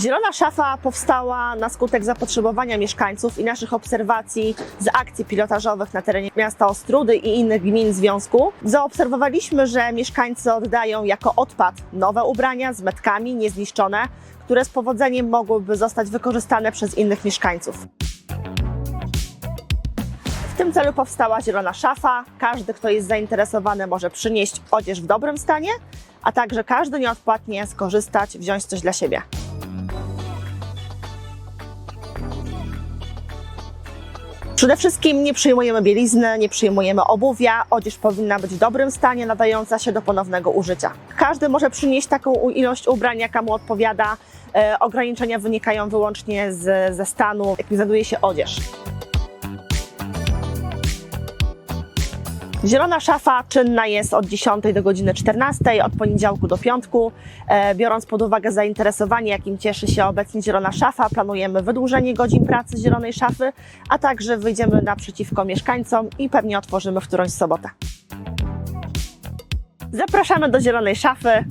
Zielona szafa powstała na skutek zapotrzebowania mieszkańców i naszych obserwacji z akcji pilotażowych na terenie miasta Ostrudy i innych gmin związku. Zaobserwowaliśmy, że mieszkańcy oddają jako odpad nowe ubrania z metkami niezniszczone, które z powodzeniem mogłyby zostać wykorzystane przez innych mieszkańców. W tym celu powstała zielona szafa. Każdy, kto jest zainteresowany, może przynieść odzież w dobrym stanie, a także każdy nieodpłatnie skorzystać, wziąć coś dla siebie. Przede wszystkim nie przyjmujemy bielizny, nie przyjmujemy obuwia. Odzież powinna być w dobrym stanie, nadająca się do ponownego użycia. Każdy może przynieść taką ilość ubrań, jaka mu odpowiada. E, ograniczenia wynikają wyłącznie z, ze stanu, jakim znajduje się odzież. Zielona szafa czynna jest od 10 do godziny 14, od poniedziałku do piątku. E, Biorąc pod uwagę zainteresowanie, jakim cieszy się obecnie Zielona Szafa, planujemy wydłużenie godzin pracy Zielonej Szafy, a także wyjdziemy naprzeciwko mieszkańcom i pewnie otworzymy w którąś sobotę. Zapraszamy do Zielonej Szafy.